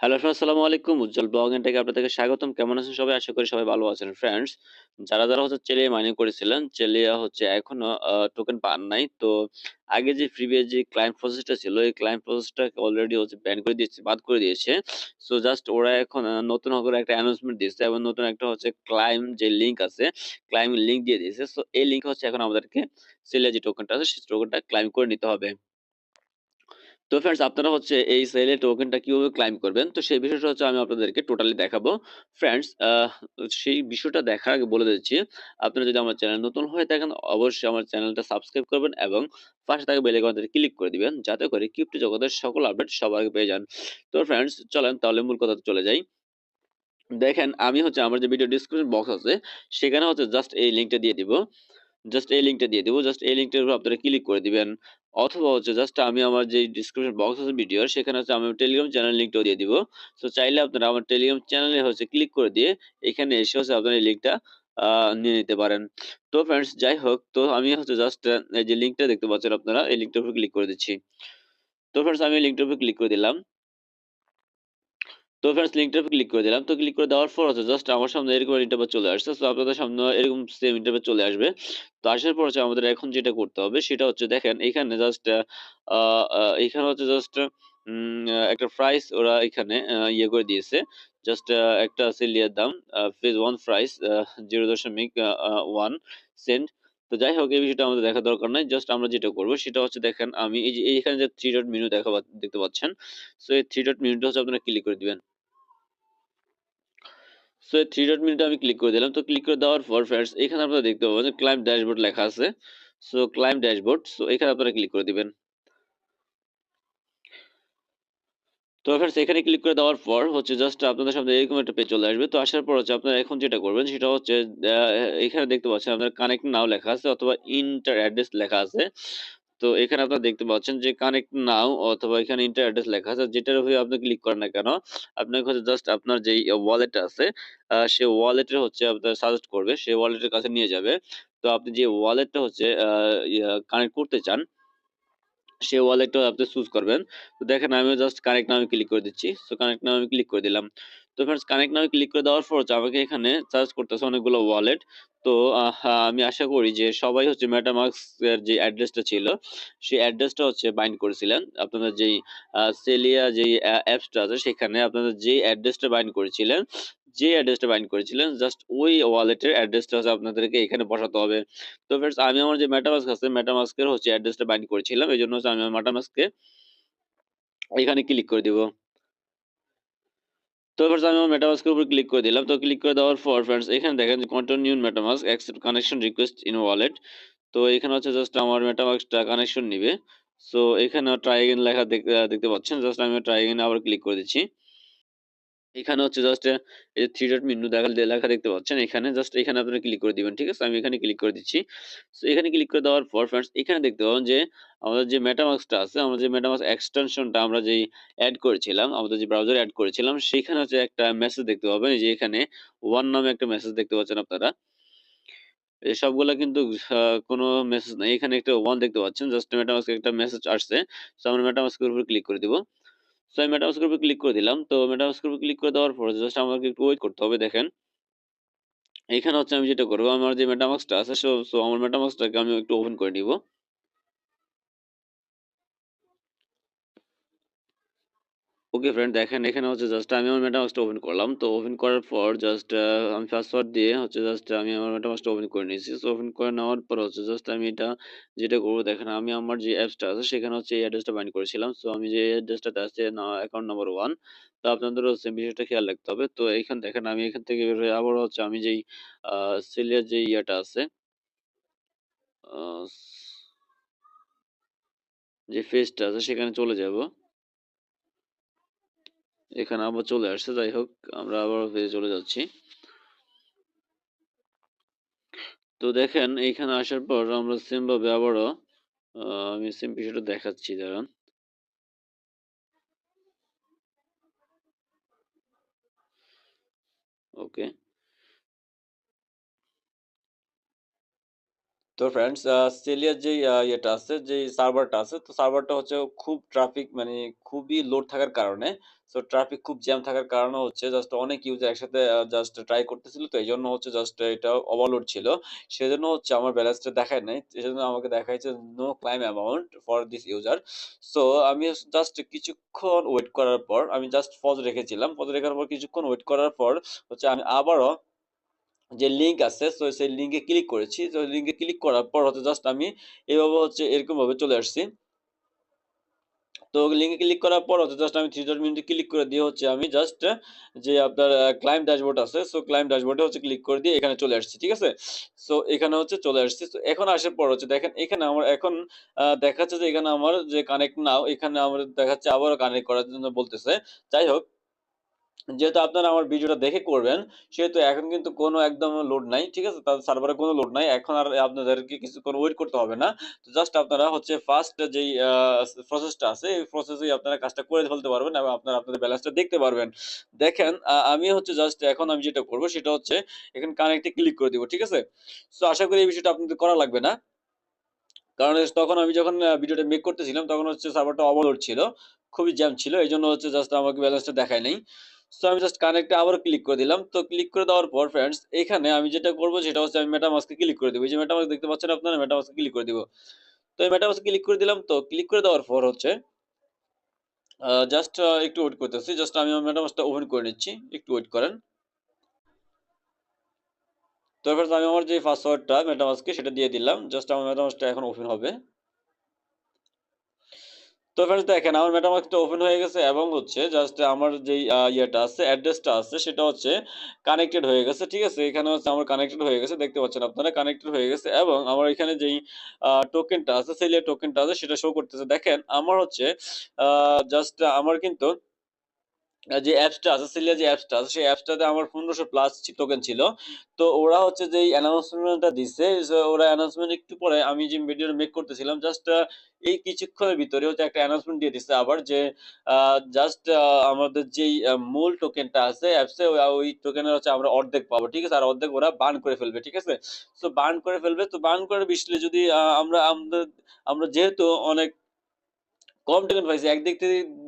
Hello friends আসসালামু আলাইকুম। উজ্জ্বল blog থেকে আপনাদেরকে স্বাগতম। কেমন আছেন সবাই? আশা করি সবাই ভালো আছেন। ফ্রেন্ডস যারা যারা হচ্ছে চেলিয়া মাইনিং করেছিলেন, চেলিয়া হচ্ছে এখনও টোকেন পান নাই। তো আগে যে ফ্রিবে যে ক্লায়েন্ট প্রসেসটা ছিল, এই ক্লায়েন্ট প্রসেসটা অলরেডি হচ্ছে ব্যান করে দিয়েছে, বাদ করে দিয়েছে। সো জাস্ট ওরা এখন নতুন করে একটা অ্যানাউন্সমেন্ট দিয়েছে এবং নতুন একটা হচ্ছে ক্লাইম যে লিঙ্ক আছে ক্লাইম লিঙ্ক দিয়ে দিয়েছে। সো এই লিঙ্ক হচ্ছে এখন আমাদেরকে চেলিয়া যে টোকেনটা আছে, সেই টোকেনটা ক্লাইম করে নিতে হবে। তো ফ্রেন্ডস আপনারা হচ্ছে এই সেলে টোকেনটা কীভাবে ক্লাইম করবেন? তো সেই বিষয়টা হচ্ছে আমি আপনাদেরকে টোটালি দেখাবো। ফ্রেন্ডস সেই বিষয়টা দেখার আগে বলে দিচ্ছি, আপনারা যদি আমার চ্যানেল নতুন হয়ে থাকেন, অবশ্যই আমার চ্যানেলটা সাবস্ক্রাইব করবেন এবং পাশে থাকা বেল আইকনটি ক্লিক করে দিবেন, যাতে করে ক্রিপ্টো জগতের সকল আপডেট সবার আগে পেয়ে যান। তো ফ্রেন্ডস চলেন তাহলে মূল কথা চলে যাই। দেখেন, আমি হচ্ছে আমার যে ভিডিও ডিসক্রিপশন বক্স আছে, সেখানে হচ্ছে জাস্ট এই লিঙ্কটা দিয়ে দিব। জাস্ট এই লিঙ্কটা দিয়ে দিব জাস্ট এই লিঙ্কটার উপর আপনারা ক্লিক করে দিবেন। অথবা হচ্ছে জাস্ট আমি আমার যে ডিসক্রিপশন বক্স আছে ভিডিওর সেখানে হচ্ছে আমি টেলিগ্রাম চ্যানেল লিঙ্কটাও দিয়ে দিব। সো চাইলে আপনারা আমার টেলিগ্রাম চ্যানেলে হচ্ছে ক্লিক করে দিয়ে এখানে এসে হচ্ছে আপনারা এই লিঙ্কটা নিয়ে নিতে পারেন। তো ফ্রেন্ডস যাই হোক, তো আমি হচ্ছে জাস্ট এই যে লিঙ্কটা দেখতে পাচ্ছেন আপনারা, এই লিঙ্কটার উপর ক্লিক করে দিচ্ছি। তো ফ্রেন্ডস আমি লিঙ্কটার উপর ক্লিক করে দিলাম। তো ফ্রেন্ডস লিঙ্কটার ক্লিক করে দিলাম। তো ক্লিক করে দেওয়ার পর হচ্ছে জাস্ট আমার সামনে এরকম ইন্টারভিউ চলে আসছে। তো আপনাদের সামনে এরকম সেম ইন্টারভিউ চলে আসবে। তো আসার পর হচ্ছে আমাদের এখন যেটা করতে হবে, সেটা হচ্ছে দেখেন, এখানে জাস্ট এখানে হচ্ছে জাস্ট একটা প্রাইস ওরা এখানে ইয়ে করে দিয়েছে। জাস্ট একটা সিলিয়ার দাম ফেজ ওয়ান প্রাইস জিরো দশমিক ওয়ান সেন্ট তো যাই হোক, এই বিষয়টা আমাদের দেখা দরকার নাই। জাস্ট আমরা যেটা করব সেটা হচ্ছে দেখেন, আমি এই যে এইখানে যে থ্রি ডট মেনু দেখা দেখতে পাচ্ছেন? সো এই থ্রি ডট মেনুটা হচ্ছে আপনারা ক্লিক করে দিবেন। সো এই থ্রি ডট টা আমি ক্লিক করে দিলাম। তো ক্লিক করে দেওয়ার পর ফ্রেন্ডস এখানে আপনারা দেখতে পাবেন যে ক্লাইম ড্যাশবোর্ড লেখা আছে। সো ক্লাইম ড্যাশবোর্ড সো এখানে আপনারা ক্লিক করে দিবেন। তো ফ্রেন্ডস এখানে ক্লিক করে দেওয়ার পর হচ্ছে জাস্ট আপনাদের সামনে এরকম একটা পেজ চলে আসবে। তো আসার পর হচ্ছে আপনারা এখন যেটা করবেন সেটা হচ্ছে এখানে দেখতে পাচ্ছেন আপনার কানেক্ট নাও লেখা আছে অথবা ইন্টার অ্যাড্রেস লেখা আছে। তো এখানে আপনারা দেখতে পাচ্ছেন যে কানেক্ট নাও অথবা এখানে ইন্টার অ্যাড্রেস লেখা আছে। যেটার হয়ে আপনি ক্লিক করেন না কেন আপনাকে হচ্ছে জাস্ট আপনার যে ওয়ালেট আছে সে ওয়ালেটের হচ্ছে আপনার সাজেস্ট করবে, সে ওয়ালেটের কাছে নিয়ে যাবে। তো আপনি যে ওয়ালেটটা হচ্ছে কানেক্ট করতে চান সে ওয়ালেটটা আপনি চুজ করবেন। তো দেখেন আমি জাস্ট কানেক্ট নামে ক্লিক করে দিচ্ছি। সো কানেক্ট নামে ক্লিক করে দিলাম। তো ফ্রেন্ডস কানেক্ট নামে ক্লিক করে দেওয়ার পর আমাকে এখানে সার্চ করতেছে অনেকগুলো ওয়ালেট তো আমি আশা করি যে সবাই হচ্ছে মেটামাক্স এর যে অ্যাড্রেসটা ছিল, সেই অ্যাড্রেসটা হচ্ছে বাইন্ড করেছিলেন। আপনাদের যেই সেলিয়া যেই অ্যাপসটা আছে, সেখানে আপনাদের যেই অ্যাড্রেসটা বাইন্ড করেছিলেন যে অ্যাড্রেসটা বাইন্ড করেছিলেন জাস্ট ওই ওয়ালেটের অ্যাড্রেসটা হচ্ছে আপনাদেরকে এখানে বসাতে হবে। তো ফ্রেন্ডস আমি আমার যে মেটামাস্ক আছে মেটামাস্কের হচ্ছে অ্যাড্রেসটা বাইন্ড করেছিলাম, এই জন্য হচ্ছে আমি মেটামাস্ককে এখানে ক্লিক করে দিব। তো ফ্রেন্ডস আমি আমার মেটামাস্কের উপর ক্লিক করে দিলাম। তো ক্লিক করে দেওয়ার পর ফ্রেন্ডস এখানে দেখেন যে continue MetaMask accept connection request in wallet তো এখানে হচ্ছে জাস্ট আমার মেটামাস্কটা কানেকশন নিবে। সো এখানে ট্রাই লেখা দেখতে পাচ্ছেন জাস্ট আমি ট্রাই আবার ক্লিক করে দিচ্ছি। এখানে হচ্ছে জাস্ট এই যে থ্রি ডট মেনু দেখা লেখা দেখতে পাচ্ছেন। এখানে জাস্ট এখানে আপনারা ক্লিক করে দিবেন, ঠিক আছে? আমি এখানে ক্লিক করে দিচ্ছি। সো এখানে ক্লিক করে দেওয়ার পর ফ্রেন্ডস এখানে দেখতে পাবেন যে আমাদের যে মেটামাস্কটা আছে আমরা যে মেটামাস্ক এক্সটেনশনটা আমরা যেই অ্যাড করেছিলাম, আমাদের যে ব্রাউজারে অ্যাড করেছিলাম, সেখানে হচ্ছে একটা মেসেজ দেখতে পাবেন। এই যে এখানে ওয়ান নামে একটা মেসেজ দেখতে পাচ্ছেন আপনারা। সবগুলা কিন্তু কোনো মেসেজ নাই। এখানে একটা ওয়ান দেখতে পাচ্ছেন। জাস্ট মেটামাস্ক একটা মেসেজ আসছে। সো আমরা মেটামাস্কের উপর ক্লিক করে দিব। সো আমি মেটামাস্ক উপর ক্লিক করে দিলাম। তো উপর ক্লিক করে দেওয়ার পর জাস্ট আমাকে একটু ওয়েট করতে হবে, দেখেন। এখানে হচ্ছে আমি যেটা করব, আমার যে মেটামাক্সটা আছে সো সো আমার মেটামাক্সটাকে আমি একটু ওপেন করে নিব। ওকে ফ্রেন্ড দেখেন, এখানে হচ্ছে জাস্ট আমি আমার মেটামাস্কটা ওপেন করলাম। তো ওপেন করার পর জাস্ট আমি পাসওয়ার্ড দিয়ে হচ্ছে জাস্ট আমি আমার মেটামাস্কটা ওপেন করে নিয়েছি। সো ওপেন করে নেওয়ার পর হচ্ছে জাস্ট আমি এটা যেটা করব, দেখেন আমি আমার যে অ্যাপসটা আছে, সেখানে হচ্ছে এই অ্যাড্রেসটা বাইন্ড করেছিলাম। সো আমি যে অ্যাড্রেসটাতে আছে অ্যাকাউন্ট নাম্বার ওয়ান তো আপনাদেরও সেম বিষয়টা খেয়াল রাখতে হবে। তো এইখান, দেখেন আমি এখান থেকে বের আবার হচ্ছে আমি যেই সেলিয়ার যে ইয়েটা আছে যে ফেসটা আছে, সেখানে চলে যাব। এখানে আবার চলে আসছে, যাই হোক, আমরা আবার ফিরে চলে যাচ্ছি। তো দেখেন এইখানে আসার পর আমরা সেম ভাবে আবারও আমি সেম বিষয়টা দেখাচ্ছি, দাঁড়ান। ওকে তো ফ্রেন্ডস সেলিয়ার আ ইয়েটা আছে, যেই সার্ভারটা আছে, তো সার্ভারটা হচ্ছে খুব ট্রাফিক মানে খুবই লোড থাকার কারণে, সো ট্রাফিক খুব জ্যাম থাকার কারণে হচ্ছে জাস্ট অনেক ইউজার একসাথে জাস্ট ট্রাই করতেছিল তো এই জন্য হচ্ছে জাস্ট এটা ওভারলোড ছিল। সেজন্য হচ্ছে আমার ব্যালেন্সটা দেখায় নাই। সেজন্য আমাকে দেখাইছে no claim amount for this user. So আমি জাস্ট কিছুক্ষণ ওয়েট করার পর আমি জাস্ট পজ রেখেছিলাম। পজ রেখার পর কিছুক্ষণ ওয়েট করার পর হচ্ছে আমি আবারও যে লিঙ্ক আছে তো সেই লিঙ্কে ক্লিক করেছি। তো লিঙ্কে ক্লিক করার পর হচ্ছে জাস্ট আমি এভাবে হচ্ছে এরকমভাবে চলে আসছি। তো লিঙ্কে ক্লিক করার পর হচ্ছে জাস্ট আমি 3 ডট মেনুতে ক্লিক করে দিয়ে হচ্ছে আমি জাস্ট যে আপনার ক্লাইম ড্যাশবোর্ড আছে। সো ক্লাইম ড্যাশবোর্ডে হচ্ছে ক্লিক করে দিয়ে এখানে চলে আসছি। ঠিক আছে? সো এখানে হচ্ছে চলে আসছি। তো এখন আসার পর হচ্ছে দেখেন, এখানে আমার এখন দেখাচ্ছে যে এখানে আমার যে কানেক্ট নাও এখানে আমার দেখাচ্ছে আবারও কানেক্ট করার জন্য বলতেছে। যাই হোক যেহেতু আপনারা আমার ভিডিওটা দেখে করবেন, সেহেতু এখন কিন্তু কোনো একদম লোড নাই। ঠিক আছে? তাদের সার্ভারে কোনো লোড নাই। এখন আর আপনাদেরকে কিছু কোনো ওয়েট করতে হবে না। তো জাস্ট আপনারা হচ্ছে ফার্স্ট যেই প্রসেসটা আছে, এই প্রসেসেই আপনারা কাজটা করে ফেলতে পারবেন এবং আপনারা আপনাদের ব্যালেন্সটা দেখতে পারবেন। দেখেন আমি হচ্ছে জাস্ট এখন আমি যেটা করব সেটা হচ্ছে এখানে কানেক্টে ক্লিক করে দিব। ঠিক আছে? সো আশা করি এই বিষয়টা আপনাদের করা লাগবে না। কারণ তখন আমি যখন ভিডিওটা মেক করতেছিলাম তখন হচ্ছে সার্ভারটা ওভারলোড ছিল। খুবই জ্যাম ছিল। এই জন্য হচ্ছে জাস্ট আমাকে ব্যালেন্সটা দেখায় নাই। সো আমি জাস্ট কানেক্টে আবারও ক্লিক করে দিলাম। তো ক্লিক করে দেওয়ার পর ফ্রেন্ডস এখানে আমি যেটা করব সেটা হচ্ছে আমি মেটামাস্কে ক্লিক করে দিব। এই যে মেটামাস্ক দেখতে পাচ্ছেন আপনারা মেটামাস্কে ক্লিক করে দিব। তো এই মেটামাস্কে ক্লিক করে দিলাম তো ক্লিক করে দেওয়ার পর হচ্ছে জাস্ট একটু ওয়েট করতেছি। জাস্ট আমি মেটামাস্কটা ওপেন করে নিচ্ছি। একটু ওয়েট করেন। তো ফ্রেন্ডস আমি আমার যে পাসওয়ার্ডটা মেটামাস্কে সেটা দিয়ে দিলাম। জাস্ট আমার মেটামাস্কটা এখন ওপেন হবে। তো ফ্রেন্ডস দেখেন, আমার মেটামাস্কটা ওপেন হয়ে গেছে এবং হচ্ছে জাস্ট আমার যে ইয়েটা আছে অ্যাড্রেসটা আছে, সেটা হচ্ছে কানেক্টেড হয়ে গেছে। ঠিক আছে? এখানে হচ্ছে আমার কানেক্টেড হয়ে গেছে। দেখতে পাচ্ছেন আপনারা কানেক্টেড হয়ে গেছে এবং আমার এখানে যেই টোকেনটা আছে সেলিয়ার টোকেনটা আছে, সেটা শো করতেছে। দেখেন, আমার হচ্ছে জাস্ট আমার কিন্তু যে অ্যাপসটা আছে, সিলিয়া যে অ্যাপসটা আছে, সেই অ্যাপসটাতে আমার পনেরোশো প্লাস টোকেন ছিল। তো ওরা হচ্ছে যে অ্যানাউন্সমেন্টটা দিচ্ছে ওরা অ্যানাউন্সমেন্ট একটু পরে আমি যে ভিডিওটা মেক করতেছিলাম, জাস্ট এই কিছুক্ষণের ভিতরে হচ্ছে একটা অ্যানাউন্সমেন্ট দিয়ে দিচ্ছে আবার যে জাস্ট আমাদের যেই মূল টোকেনটা আছে অ্যাপসে ওই টোকেনের হচ্ছে আমরা অর্ধেক পাবো। ঠিক আছে? আর অর্ধেক ওরা বার্ন করে ফেলবে। ঠিক আছে? তো বার্ন করে ফেলবে। তো বার্ন করে বিশলে যদি আমরা আমদের আমরা যেহেতু অনেক কম টোকেন পাইছি। একদিক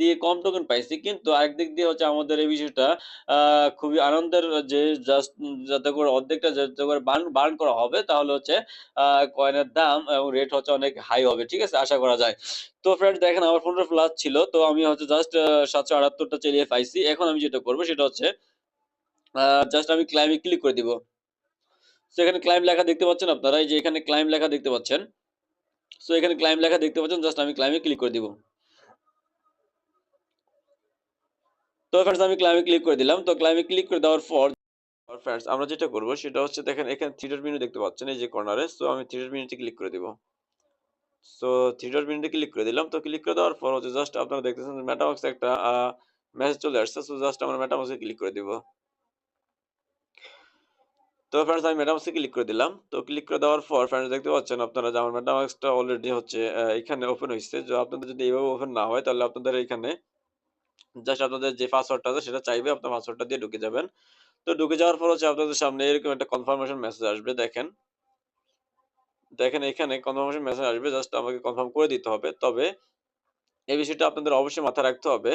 দিয়ে কম টোকেন পাইছি। কিন্তু আরেকদিক দিয়ে হচ্ছে আমাদের এই বিষয়টা খুবই আনন্দের যে জাস্ট যাতে করে অর্ধেকটা যাতে করে বার্ন বার্ন করা হবে, তাহলে হচ্ছে কয়েনের দাম এবং রেট হচ্ছে অনেক হাই হবে। ঠিক আছে? আশা করা যায়। তো ফ্রেন্ডস দেখেন আমার ১৫ প্লাস ছিল। তো আমি হচ্ছে জাস্ট সাতশো ৭৭৮ টা চালিয়ে পাইছি। এখন আমি যেটা করব সেটা হচ্ছে জাস্ট আমি ক্লাইমে ক্লিক করে দিব। সো এখানে ক্লাইম লেখা দেখতে পাচ্ছেন আপনারা। এই যে এখানে ক্লাইম লেখা দেখতে পাচ্ছেন। সো এখানে ক্লাইম লেখা দেখতে পাচ্ছেন। জাস্ট আমি ক্লাইমে ক্লিক করে দিব। তো ফ্রেন্ডস আমি ক্লাইম ক্লিক করে দিলাম। তো ক্লাইম ক্লিক করে দেওয়ার পর ফ্রেন্ডস আমরা যেটা করব সেটা হচ্ছে দেখেন, এখানে 3 ডট মেনু দেখতে পাচ্ছেন, এই যে কর্নারে। সো আমি 3 ডট মেনুতে ক্লিক করে দিব। সো 3 ডট মেনুতে ক্লিক করে দিলাম। তো ক্লিক করে দেওয়ার পর হচ্ছে জাস্ট আপনারা দেখতেছেন মেটামাস্ক একটা মেসেজ চলে আসছে। সো জাস্ট আমরা মেটামাস্কে ক্লিক করে দিব। তো ফ্রেন্ডস আমি মেটামাস্কে ক্লিক করে দিলাম। তো ক্লিক করে দেওয়ার পর ফ্রেন্ডস দেখতে পাচ্ছেন আপনারা যে আমার মেটামাস্কটা অলরেডি হচ্ছে এখানে ওপেন হয়েছে যে আপনাদের যদি এভাবে ওপেন না হয়, তাহলে আপনাদের এখানে জাস্ট আপনাদের যে পাসওয়ার্ডটা আছে, সেটা চাইবে, আপনার পাসওয়ার্ডটা দিয়ে ঢুকে যাবেন। তো ঢুকে যাওয়ার পর হচ্ছে আপনাদের সামনে এরকম একটা কনফার্মেশন মেসেজ আসবে, দেখেন। দেখেন এখানে কনফার্মেশন মেসেজ আসবে জাস্ট আমাকে কনফার্ম করে দিতে হবে। তবে এই বিষয়টা আপনাদের অবশ্যই মাথায় রাখতে হবে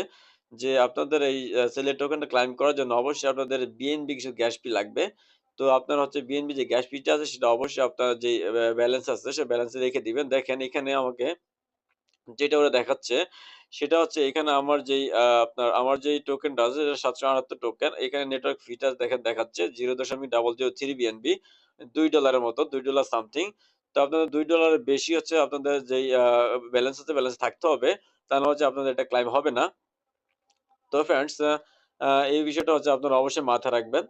যে আপনাদের এই আ সেলিয়ার টোকেনটা ক্লাইম করার জন্য অবশ্যই আপনাদের বিএনবি কিছু গ্যাস ফি লাগবে। তো আপনার হচ্ছে বিএনবি যে গ্যাস ফিটা আছে, সেটা অবশ্যই আপনার যে ব্যালেন্স আছে, সে ব্যালেন্সে রেখে দিবেন। দেখেন এখানে আমাকে যেটা ওরা দেখাচ্ছে সেটা হচ্ছে এখানে আমার যেই আপনার আমার যেই টোকেনটা আছে সেটা ৭৮৮ টোকেন। এখানে নেটওয়ার্ক ফিটা দেখেন দেখাচ্ছে 0.003 বিএনবি $2 এর মতো, $2 সামথিং। তো আপনাদের $2 এর বেশি হচ্ছে আপনাদের যেই ব্যালেন্স আছে ব্যালেন্স থাকতে হবে। তা না হচ্ছে আপনাদের এটা ক্লাইম হবে না। তো ফ্রেন্ডস এই বিষয়টা হচ্ছে আপনারা অবশ্যই মাথায় রাখবেন।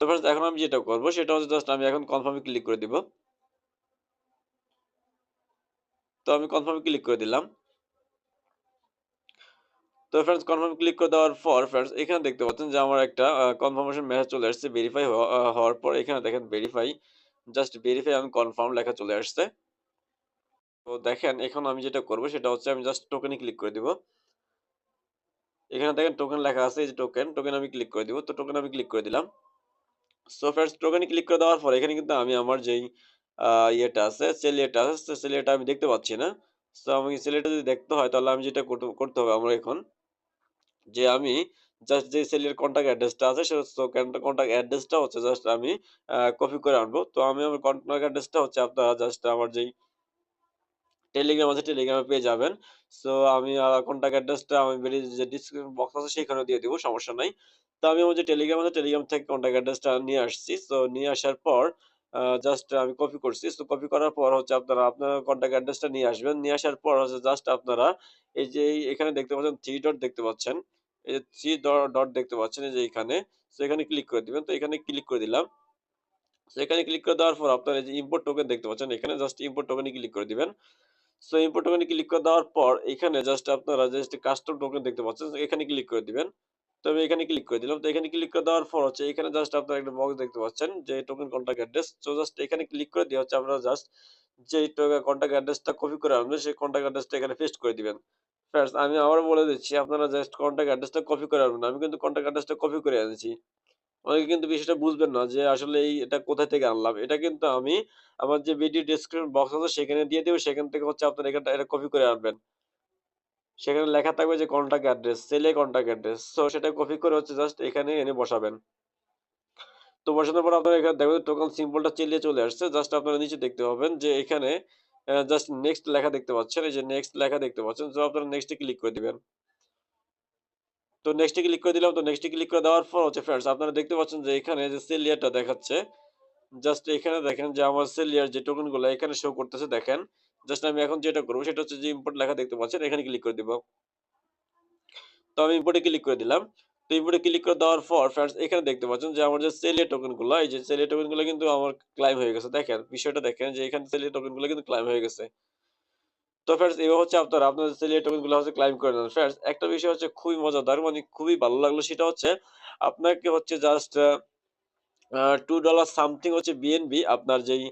তো ফ্রেন্ডস এখন আমি যেটা করব সেটা হচ্ছে জাস্ট আমি এখন কনফার্মে ক্লিক করে দিব। তো আমি কনফার্ম ক্লিক করে দিলাম। তো ফ্রেন্ডস কনফার্ম ক্লিক করে দেওয়ার পর ফ্রেন্ডস এখানে দেখতে পাচ্ছেন যে আমার একটা কনফার্মেশন মেসেজ চলে আসছে ভেরিফাই হওয়ার পর এখানে দেখেন ভেরিফাই জাস্ট ভেরিফাই এবং কনফার্ম লেখা চলে আসছে। তো দেখেন এখন আমি যেটা করব সেটা হচ্ছে আমি জাস্ট টোকেন ক্লিক করে দিব। এখানে দেখেন টোকেন লেখা আছে এই যে টোকেন, টোকেন আমি ক্লিক করে দিব। তো টোকেন আমি ক্লিক করে দিলাম। সো ফ্রেন্ডস টোকেনে ক্লিক করে দেওয়ার পর এখানে কিন্তু আমি আমার যেই ইয়েটা আছে, সেল ইয়েটা আছে, সো সেল ইয়েটা আমি দেখতে পাচ্ছি না। সো আমি সেল ইয়েটা যদি দেখতে হয় তাহলে আমি যেটা করতে হবে আমার এখন যে আমি জাস্ট যে সেলের কনট্যাক্ট অ্যাড্রেসটা আছে সে সো কনট্যাক্ট অ্যাড্রেসটা হচ্ছে জাস্ট আমি কপি করে আনব। তো আমি আমার কনট্যাক্ট অ্যাড্রেসটা হচ্ছে আপনারা জাস্ট আমার যেই টেলিগ্রাম আছে টেলিগ্রামে পেয়ে যাবেন। সো আমি কনট্যাক্ট অ্যাড্রেসটা আমি বেরিয়ে যে ডিসক্রিপশন বক্স আছে সেখানে দিয়ে দেবো সমস্যা নাই। তো আমি আমার যে টেলিগ্রাম আছে টেলিগ্রাম থেকে কনট্যাক্ট অ্যাড্রেসটা নিয়ে আসছি। সো নিয়ে আসার পর জাস্ট আমি কপি করছি। তো কপি করার পর হচ্ছে আপনারা আপনার কনট্যাক্ট অ্যাড্রেসটা নিয়ে আসবেন। নিয়ে আসার পর হচ্ছে জাস্ট আপনারা এই যে এখানে দেখতে পাচ্ছেন থ্রি ডট দেখতে পাচ্ছেন। এই যে 3 ড ডট দেখতে পাচ্ছেন এই যে এইখানে। সো এখানে ক্লিক করে দিবেন। তো এখানে ক্লিক করে দিলাম। সো এখানে ক্লিক করে দেওয়ার পর আপনারা যে ইম্পোর্ট টোকেন দেখতে পাচ্ছেন। এখানে জাস্ট ইম্পোর্ট টোকেনে ক্লিক করে দিবেন। সো ইম্পোর্ট টোকেনে ক্লিক করে দেওয়ার পর এখানে জাস্ট আপনারা জাস্ট কাস্টম টোকেন দেখতে পাচ্ছেন। এখানে ক্লিক করে দিবেন। তো আমি এখানে ক্লিক করে দিলাম। তো এখানে ক্লিক করে দেওয়ার পর হচ্ছে এখানে জাস্ট আপনারা একটা বক্স দেখতে পাচ্ছেন যে token contract address. So just এখানে ক্লিক করে দিয়ে হচ্ছে আপনারা জাস্ট যে কনট্যাক্ট অ্যাড্রেসটা কপি করে আনবেন সেই কনট্যাক্ট অ্যাড্রেসটা এখানে পেস্ট করে দিবেন। ফ্রেন্ডস আমি আবার বলে দিচ্ছি, আপনারা জাস্ট কনট্যাক্ট অ্যাড্রেসটা কপি করে আনবেন। আমি কিন্তু কনট্যাক্ট অ্যাড্রেসটা কপি করে এনেছি। অনেকে কিন্তু বিষয়টা বুঝবেন না যে আসলে এই এটা কোথায় থেকে আনলাম। এটা কিন্তু আমি আমার যে ভিডিও ডেসক্রিপশন বক্স আছে সেখানে দিয়ে দেব। সেখান থেকে হচ্ছে আপনারা এটা কপি করে আনবেন। সেখানে লেখা থাকবে যে কনট্যাক্ট অ্যাড্রেস, সেলে কনট্যাক্ট অ্যাড্রেস। সো সেটা কপি করে হচ্ছে জাস্ট এখানে এনে বসাবেন। তো বসানোর পর আপনারা এখানে দেখবেন টোকেন সিম্বলটা চেলিয়ে চলে আসছে। জাস্ট আপনারা নিচে দেখতে পাবেন যে এখানে জাস্ট নেক্সট লেখা দেখতে পাচ্ছেন। এই যে নেক্সট লেখা দেখতে পাচ্ছেন। সো আপনারা নেক্সট ক্লিক করে দিবেন। তো নেক্সট ক্লিক করে দিলাম। তো নেক্সট ক্লিক করে দেওয়ার পর হচ্ছে ফ্রেন্ডস আপনারা দেখতে পাচ্ছেন যে এখানে যে সেল ইয়ারটা দেখাচ্ছে। জাস্ট এখানে দেখেন যে আমার সেল ইয়ার যে টোকেনগুলা এখানে শো করতেছে দেখেন। জাস্ট আমি এখন যেটা করব সেটা হচ্ছে যে ইম্পোর্ট লেখা দেখতে পাচ্ছেন। এখানে ক্লিক করে দিব। তো আমি ইম্পোর্টে ক্লিক করে দিলাম। তো ইম্পোর্ট ক্লিক করে দেওয়ার পর ফ্রেন্ডস এখানে দেখতে পাচ্ছেন যে আমার যে সেলের টোকেনগুলা, এই যে সেলের টোকেনগুলা কিন্তু আমার ক্লাইম হয়ে গেছে। দেখেন, বিষয়টা দেখেন যে এখানে সেলের টোকেনগুলা কিন্তু ক্লাইম হয়ে গেছে। তো ফ্রেন্ডস এভাবে হচ্ছে আপনারা, আপনাদের সেলিয়ার টোকেনগুলো হচ্ছে ক্লাইম করে নেন। ফ্রেন্ডস একটা বিষয় হচ্ছে খুবই মজাদার মানে খুবই ভালো লাগল, সেটা হচ্ছে আপনাকে হচ্ছে জাস্ট আ $2 সামথিং হচ্ছে বিএনবি আপনার যেই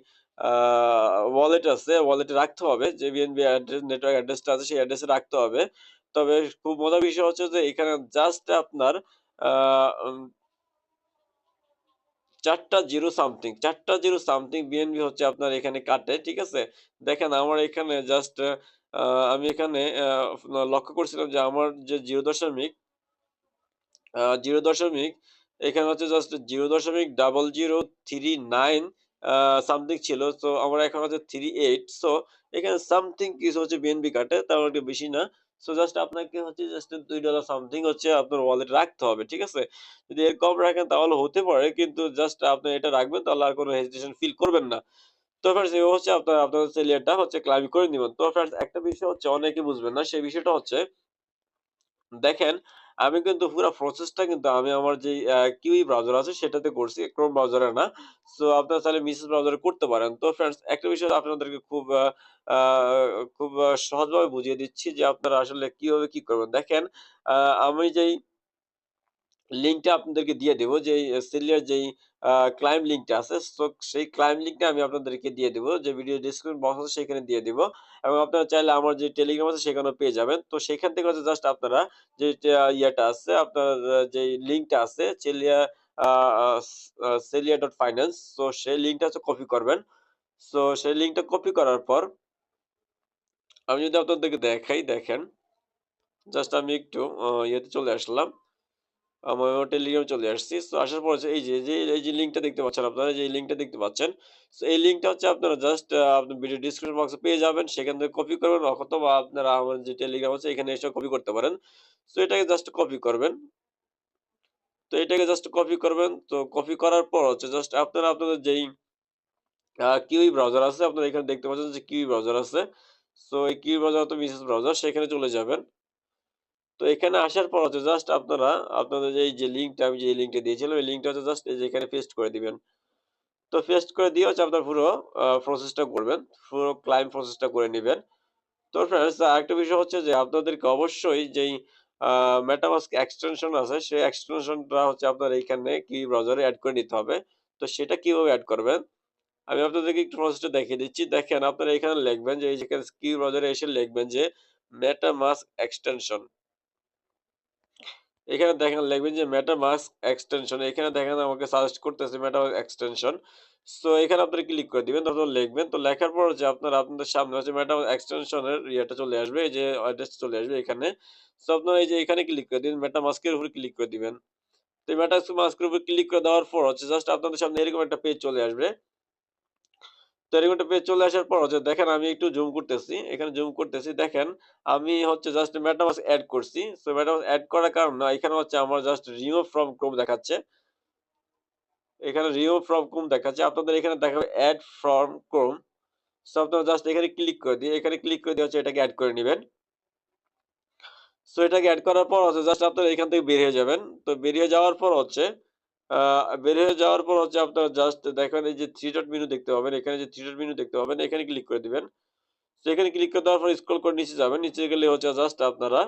ওয়ালেট আছে ওয়ালেটে রাখতে হবে। যে বিএনবি অ্যাড্রেস নেটওয়ার্ক অ্যাড্রেসটা আছে, সেই অ্যাড্রেসে রাখতে হবে। তবে খুব মজার বিষয় হচ্ছে যে, এখানে জাস্ট আপনার আ উম ৪ টা 0 সামথিং চারটা জিরো সামথিং বিএনবি হচ্ছে আপনার এখানে কাটে। ঠিক আছে? দেখেন আমার এখানে জাস্ট আমি এখানে লক্ষ্য করছিলাম যে আমার যে 0 আ 0 এখানে হচ্ছে জাস্ট 0.0039 আ সামথিং ছিল। সো আমার এখন হচ্ছে 38 সো এখানে সামথিং কিছু হচ্ছে বিএনবি কাটে, তেমন একটা বেশি না। সো জাস্ট আপনাকে হচ্ছে জাস্ট $2 সামথিং হচ্ছে আপনার ওয়ালেটে রাখতে হবে। ঠিক আছে? যদি এর কম রাখেন তাহলে হতে পারে কিন্তু জাস্ট আপনি এটা রাখবেন তাহলে আর কোনো হেজিটেশন ফিল করবেন না। তো ফ্রেন্ডস এভাবে হচ্ছে আপনার আপনার হচ্ছে লেয়ারটা হচ্ছে ক্লাইম করে নিবেন। তো ফ্রেন্ডস একটা বিষয় হচ্ছে অনেকে বুঝবেন না। সেই বিষয়টা হচ্ছে দেখেন, আমি কিন্তু পুরো প্রসেসটা কিন্তু আমি আমার যে কিউই ব্রাউজার আছে সেটাতে করছি। ক্রোম ব্রাউজারে না। সো আপনারা তাহলে মিসেস ব্রাউজারে করতে পারেন। তো ফ্রেন্ডস একটা বিষয় আপনাদেরকে খুব খুব সহজভাবে বুঝিয়ে দিচ্ছি যে আপনারা আসলে কীভাবে কি করবেন। দেখেন, আমি যেই লিঙ্কটা আপনাদেরকে দিয়ে দেব, যে সেলিয়ার যেই ক্লাইম লিঙ্কটা আছে তো সেই ক্লাইম লিঙ্কটা আমি আপনাদেরকে দিয়ে দেব। যে ভিডিও ডেসক্রিপশন বক্স আছে সেখানে দিয়ে দিব। এবং আপনারা চাইলে আমার যে টেলিগ্রাম আছে সেখানেও পেয়ে যাবেন। তো সেখান থেকে হচ্ছে জাস্ট আপনারা যে ইয়েটা আছে, আপনার যেই লিঙ্কটা আছে চেলিয়া আ আ আ তো সেই লিঙ্কটা হচ্ছে কপি করবেন। সো সেই লিঙ্কটা কপি করার পর, আমি যদি আপনাদেরকে দেখাই, দেখেন। জাস্ট আমি একটু ইয়েতে চলে আসলাম। টেলিগ্রামে চলে আসছি। সো আসার পর এই যে, এই যে লিঙ্কটা দেখতে পাচ্ছেন আপনারা যে লিঙ্কটা দেখতে পাচ্ছেন। সো এই লিঙ্কটা হচ্ছে আপনারা জাস্ট আপনার ভিডিও ডেসক্রিপশন বক্সে পেয়ে যাবেন। সেখান থেকে কপি করবেন অথবা আপনারা আমার যে টেলিগ্রাম আছে এখানে এসেও কপি করতে পারেন। সো এটাকে জাস্ট কপি করবেন। তো এটাকে জাস্ট কপি করবেন। তো কপি করার পর হচ্ছে জাস্ট আপনারা আপনাদের যেই কিউই ব্রাউজার আছে আপনারা এখানে দেখতে পাচ্ছেন যে কিউই ব্রাউজার আছে। সো এই কিউই ব্রাউজার তো মিসেস ব্রাউজার সেখানে চলে যাবেন। তো এখানে আসার পর হচ্ছে জাস্ট আপনারা, আপনাদের এই যে লিঙ্কটা আমি যে লিঙ্কটা দিয়েছিলাম, এই লিঙ্কটা হচ্ছে জাস্ট এই যে এখানে পেস্ট করে দিবেন। তো পেস্ট করে দিয়ে হচ্ছে আপনার পুরো প্রসেসটা করবেন। পুরো ক্লায়েন্ট প্রসেসটা করে নেবেন তো ফ্রেন্ডস আরেকটা বিষয় হচ্ছে যে আপনাদেরকে অবশ্যই যেই মেটামাস্ক এক্সটেনশন আছে, সেই এক্সটেনশনটা হচ্ছে আপনার এইখানে কি ব্রাউজারে অ্যাড করে নিতে হবে। তো সেটা কীভাবে অ্যাড করবেন? আমি আপনাদেরকে একটু প্রসেসটা দেখিয়ে দিচ্ছি। দেখেন, আপনারা এখানে লিখবেন যে, এই যেখানে কি ব্রাউজারে এসে লিখবেন যে মেটামাস্ক এক্সটেনশন। এখানে দেখেন, লিখবেন যে MetaMask এক্সটেনশন এখানে দেখেন আমাকে সাজেস্ট করতেছে MetaMask এক্সটেনশন। সো এখানে আপনারা ক্লিক করে দিবেন। তারপর লিখবেন। তো লেখার পর যে আপনারা, আপনাদের সামনে হচ্ছে MetaMask এক্সটেনশনের ইয়েটা চলে আসবে। এই যে অ্যাড্রেসটা চলে আসবে এখানে। সো আপনারা এই যে এখানে ক্লিক করে। MetaMask এর উপরে ক্লিক করে দিবেন। তো এর উপরে ক্লিক করে দেওয়ার পর হচ্ছে জাস্ট আপনাদের সামনে এরকম একটা পেজ চলে আসবে। তো এরকম একটা চলে আসার পর হচ্ছে দেখেন আমি একটু জুম করতেছি। এখানে জুম করতেছি। দেখেন আমি হচ্ছে জাস্ট MetaMask এড করছি। সো MetaMask এড করার কারণে এখানে হচ্ছে আমার জাস্ট remove from Chrome দেখাচ্ছে। এখানে remove from Chrome দেখাচ্ছে। আপনাদের এখানে দেখাবে add from Chrome। সো আপনারা জাস্ট এখানে ক্লিক করে দিয়ে, এখানে ক্লিক করে দিয়ে হচ্ছে এটাকে এড করে নিবেন। সো এটাকে এড করার পর হচ্ছে জাস্ট আপনারা এখান থেকে বের হয়ে যাবেন। তো বেরিয়ে যাওয়ার পর হচ্ছে বের হয়ে যাওয়ার পর হচ্ছে আপনারা জাস্ট দেখেন এই যে থ্রি ডট মেনু দেখতে পাবেন। এখানে যে থ্রি ডট মেনু দেখতে পাবেন, এখানে ক্লিক করে দিবেন। তো এখানে ক্লিক করে দেওয়ার পর স্ক্রল করে নিচে যাবেন। নিচে গেলে হচ্ছে জাস্ট আপনারা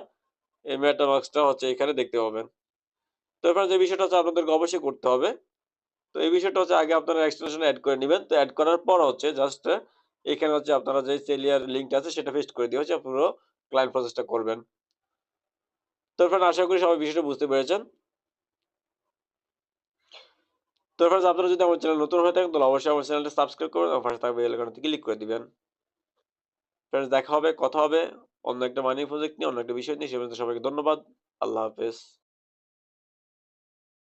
এই MetaMask টা হচ্ছে এখানে দেখতে পাবেন। তো এখানে যে বিষয়টা হচ্ছে আপনাদেরকে অবশ্যই করতে হবে। তো এই বিষয়টা হচ্ছে আগে আপনারা এক্সটেনশন এড করে নিবেন। তো অ্যাড করার পর হচ্ছে জাস্ট এখানে হচ্ছে আপনারা যে Cellier লিংকটা আছে, সেটা পেস্ট করে দিয়ে হচ্ছে পুরো ক্লায়েন্ট প্রসেসটা করবেন। তো ফ্রেন্ড আশা করি সবাই বিষয়টা বুঝতে পেরেছেন। তো ফ্রেন্ডস আপনারা যদি আমার চ্যানেল নতুন হয়ে থাকেন তাহলে অবশ্যই আমার চ্যানেলটা সাবস্ক্রাইব করবেন এবং পাশে থাকবে আইকনটি ক্লিক করে দিবেন। ফ্রেন্ডস দেখা হবে, কথা হবে অন্য একটা মানি প্রজেক্ট নিয়ে, অন্য একটা বিষয় নিয়ে। সে সবাইকে ধন্যবাদ। আল্লাহ হাফেজ।